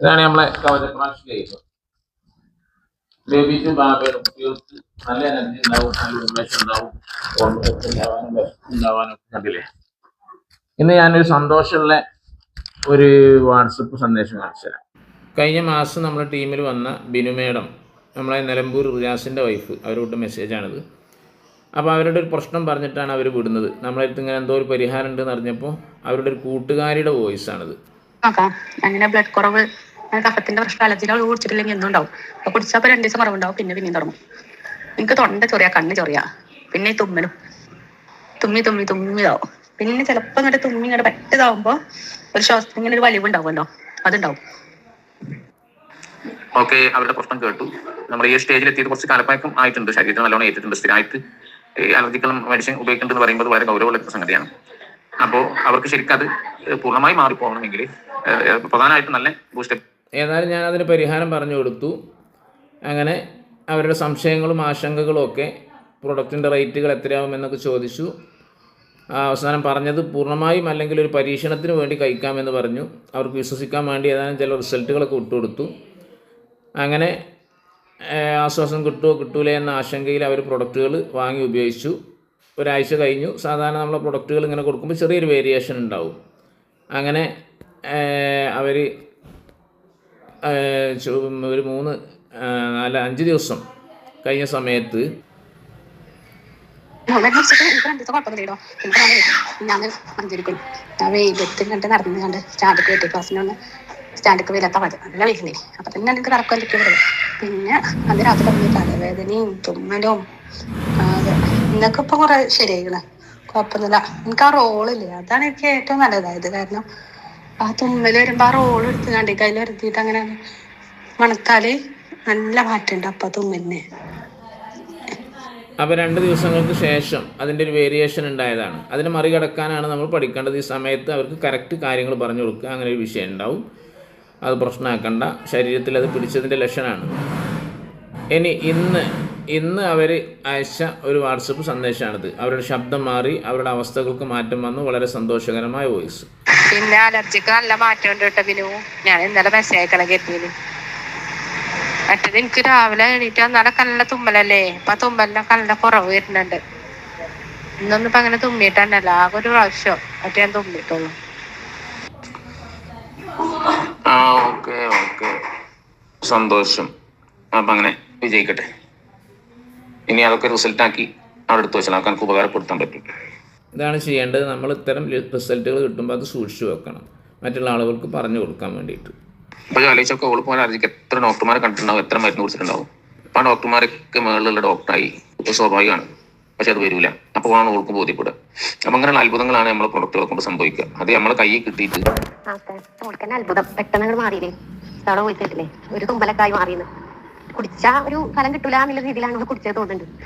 ഇതാണ് നമ്മളെ നല്ല ഇന്ന് ഞാനൊരു സന്തോഷമുള്ള ഒരു വാട്സപ്പ് സന്ദേശം കാണിച്ചു തരാം. കഴിഞ്ഞ മാസം നമ്മുടെ ടീമിൽ വന്ന ബിനു മേഡം നമ്മളെ നിലമ്പൂർ റിയാസിന്റെ വൈഫ് അവരോട്ട് മെസ്സേജാണിത് അപ്പോൾ അവരുടെ ഒരു പ്രശ്നം പറഞ്ഞിട്ടാണ് അവർ വിടുന്നത്. നമ്മളെ അടുത്ത് ഇങ്ങനെ എന്തോ ഒരു പരിഹാരം ഉണ്ടെന്ന് അറിഞ്ഞപ്പോൾ അവരുടെ ഒരു കൂട്ടുകാരിയുടെ വോയിസ് ആണിത്. അങ്ങനെ ബ്ലഡ് കുറവ് കഫത്തിന്റെ പ്രശ്നം അലർജികൾ കുടിച്ചിട്ടില്ലെങ്കിൽ എന്നും ഉണ്ടാവും. അപ്പൊ കുടിച്ചപ്പോ രണ്ടു ദിവസം കുറവുണ്ടാവും പിന്നെ പിന്നെയും തുടങ്ങും. എനിക്ക് തൊണ്ട ചൊറിയ കണ്ണ് ചൊറിയ പിന്നെ തുമ്മലും. തുമ്മി തുമ്മി തുമ്മിതാവും പിന്നെ ചിലപ്പോ ഇങ്ങോട്ട് തുമ്മി ഇങ്ങോട്ട് പെട്ടതാവുമ്പോ ഒരു ശ്വാസത്തിന് ഇങ്ങനെ ഒരു വലിവുണ്ടാവുമല്ലോ അതുണ്ടാവും. ഓക്കെ അവരുടെ പ്രശ്നം കേട്ടു. നമ്മൾ ഈ സ്റ്റേജിൽ എത്തിയത് കുറച്ച് കാലപ്പഴക്കം ആയിട്ടുണ്ട്. ശരീരത്തിൽ നല്ലോണം ഏറ്റിട്ടുണ്ട് സ്ഥിരമായിട്ട്. അലർജിക്കൽ മെഡിസിൻ ഉപയോഗിക്കുന്നുണ്ടെന്ന് പറയുമ്പോൾ വളരെ ഗൗരവമുള്ള സംഗതിയാണ്. അപ്പോൾ അവർക്ക് ശരിക്കും അത് പൂർണമായി മാറിപ്പോകണമെങ്കിൽ പ്രധാനമായിട്ടും നല്ല ബൂസ്റ്റപ്പ് ഏതായാലും ഞാൻ അതിന് പരിഹാരം പറഞ്ഞു കൊടുത്തു. അങ്ങനെ അവരുടെ സംശയങ്ങളും ആശങ്കകളും ഒക്കെ പ്രൊഡക്റ്റിന്റെ റേറ്റുകൾ എത്രയാവുമെന്നൊക്കെ ചോദിച്ചു. അവസാനം പറഞ്ഞത് പൂർണമായും അല്ലെങ്കിൽ ഒരു പരീക്ഷണത്തിന് വേണ്ടി കഴിക്കാമെന്ന് പറഞ്ഞു. അവർക്ക് വിശ്വസിക്കാൻ വേണ്ടി ഏതാനും ചില റിസൾട്ടുകളൊക്കെ വിട്ടുകൊടുത്തു അങ്ങനെ ആശ്വാസം കിട്ടുമോ കിട്ടൂലേ എന്ന ആശങ്കയിൽ അവർ പ്രൊഡക്റ്റുകൾ വാങ്ങി ഉപയോഗിച്ചു. ഒരാഴ്ച കഴിഞ്ഞു. സാധാരണ നമ്മളെ പ്രൊഡക്റ്റുകൾ ഇങ്ങനെ കൊടുക്കുമ്പോൾ ചെറിയൊരു വേരിയേഷൻ ഉണ്ടാവും. അങ്ങനെ അവർ ഒരു മൂന്ന് നാല് അഞ്ച് ദിവസം കഴിഞ്ഞ സമയത്ത് ഞാൻ മഞ്ചരിക്കും നടന്ന് പിന്നെ തലവേദനയും തുമ്മലും. അതെ. ഇന്നൊക്കെ ഇപ്പൊ കുറെ ശരിയായിക്കണേ. കുഴപ്പമൊന്നുമില്ല. എനിക്ക് ആ റോളില്ലേ അതാണ് എനിക്ക് ഏറ്റവും നല്ലതായത് കാരണം ആ തുമ്മൽ വരുമ്പോ ആ റോൾ എടുത്ത് കണ്ടി കയ്യിൽ വരുത്തിയിട്ട് അങ്ങനെ മണത്താൽ നല്ല മാറ്റമുണ്ട് അപ്പൊ തുമ്മലിന്. അപ്പോൾ രണ്ട് ദിവസങ്ങൾക്ക് ശേഷം അതിന്റെ ഒരു വേരിയേഷൻ ഉണ്ടായതാണ്. അതിനെ മറികടക്കാനാണ് നമ്മൾ പഠിക്കേണ്ടത്. ഈ സമയത്ത് അവർക്ക് കറക്റ്റ് കാര്യങ്ങൾ പറഞ്ഞു കൊടുക്കുക. അങ്ങനെ ഒരു വിഷയം ഉണ്ടാവും. അത് പ്രശ്നമാക്കണ്ട. ശരീരത്തിൽ അത് പിടിച്ചതിന്റെ ലക്ഷണമാണ്. ഇനി ഇന്ന് ഇന്ന് അവർ അയച്ച ഒരു വാട്സപ്പ് സന്ദേശമാണിത്. അവരുടെ ശബ്ദം മാറി അവരുടെ അവസ്ഥകൾക്ക് മാറ്റം വന്നു. വളരെ സന്തോഷകരമായ വോയിസ് പിന്നെ അലർജിക്ക് നല്ല മാറ്റം ഉണ്ട് കേട്ടോ ബിനു. ഞാൻ ഇന്നലെ മെസ്സേജ് അയക്കണം കരുതിന് മറ്റത് എനിക്ക് രാവിലെ എണീറ്റ് വന്നാലൊക്കെ നല്ല തുമ്മലല്ലേ? ഇപ്പൊ ആ തുമ്മലിനൊക്കെ നല്ല കുറവ് വരുന്നുണ്ട്. ഇന്നൊന്നും ഇപ്പൊ അങ്ങനെ തുമ്മിട്ടല്ല ആകെ ഒരു പ്രാവശ്യം മറ്റേ ഞാൻ തുമ്മിട്ടുള്ളു സന്തോഷം. അപ്പം അങ്ങനെ വിജയിക്കട്ടെ. ഇനി അതൊക്കെ റിസൾട്ട് ആക്കി അവിടെ എടുത്ത് വെച്ചാൽ നമുക്ക് ഉപകാരപ്പെടുത്താൻ പറ്റും. ഇതാണ് ചെയ്യേണ്ടത്. നമ്മൾ ഇത്തരം റിസൾട്ടുകൾ കിട്ടുമ്പോൾ അത് സൂക്ഷിച്ചു വെക്കണം. മറ്റുള്ള ആളുകൾക്ക് പറഞ്ഞു കൊടുക്കാൻ വേണ്ടിയിട്ട്. അപ്പോൾ ആലോചിച്ചൊക്കെ ഓൾ പോലെ അലർജിക്ക് എത്ര ഡോക്ടർമാരെ കണ്ടിട്ടുണ്ടാവും എത്ര മരുന്ന് കുടിച്ചിട്ടുണ്ടാവും. അപ്പം ആ ഡോക്ടർമാരൊക്കെ മുകളിലുള്ള ഡോക്ടറായി. ഇപ്പോൾ സ്വാഭാവികമാണ്. പക്ഷെ അത് വരില്ല അപ്പോൾ ആണ് ഓൾക്ക് ബോധ്യപ്പെടുക. അപ്പം അങ്ങനെയുള്ള അത്ഭുതങ്ങളാണ് നമ്മളെ പ്രൊഡക്റ്റുകളെ കൊണ്ട് സംഭവിക്കുക. അത് നമ്മളെ കയ്യിൽ കിട്ടിയിട്ട്. അത്ഭുതം. പെട്ടെന്ന് മാറിയില്ലേ? അവിടെ പോയി ഒരു തുമ്പലക്കായി മാറിയെന്ന്. കുടിച്ചാ ഒരു ഫലം കിട്ടൂല എന്നുള്ള രീതിയിലാണ് കുടിച്ചത് തോന്നുന്നുണ്ട്.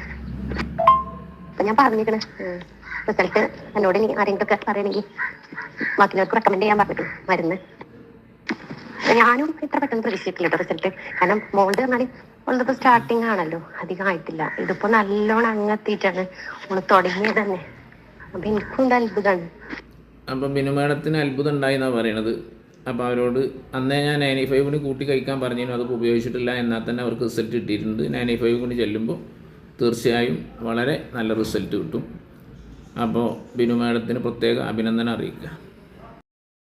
അപ്പൊ ഞാൻ പറഞ്ഞിരിക്കണ് റിസൾട്ട് എന്നോട് ഇനി ആരെങ്കിലും ഒക്കെ പറയണെങ്കിൽ ബാക്കിയുള്ളവർക്ക് റെക്കമെൻഡ് ചെയ്യാൻ പറഞ്ഞിട്ട് മരുന്ന്. ഞാനും ഇത്ര പെട്ടെന്ന് പ്രതീക്ഷിച്ചിട്ടില്ല കേട്ടോ റിസൾട്ട് കാരണം മോൾഡ് പറഞ്ഞാൽ ഉള്ളത് സ്റ്റാർട്ടിങ് ആണല്ലോ അധികം ആയിട്ടില്ല. ഇതിപ്പോ നല്ലോണം അങ്ങെത്തിയിട്ടാണ് നമ്മൾ തുടങ്ങിയത് തന്നെ. അപ്പൊ എനിക്കും ഉണ്ട് അത്ഭുതമാണ്. അപ്പം ബിനു മേഡത്തിന് അത്ഭുതം ഉണ്ടായി പറയണത്. അപ്പോൾ അവരോട് അന്നേ ഞാൻ നയന്റി ഫൈവ് കൂടി കൂട്ടി കഴിക്കാൻ പറഞ്ഞിരുന്നു അത് ഉപയോഗിച്ചിട്ടില്ല എന്നാൽ തന്നെ അവർക്ക് റിസൾട്ട് കിട്ടിയിട്ടുണ്ട്. നയന്റി ഫൈവ് കൊണ്ട് ചെല്ലുമ്പോൾ തീർച്ചയായും വളരെ നല്ല റിസൾട്ട് കിട്ടും. അപ്പോൾ ബിനു മാഡത്തിന് പ്രത്യേക അഭിനന്ദനം അറിയിക്കുക.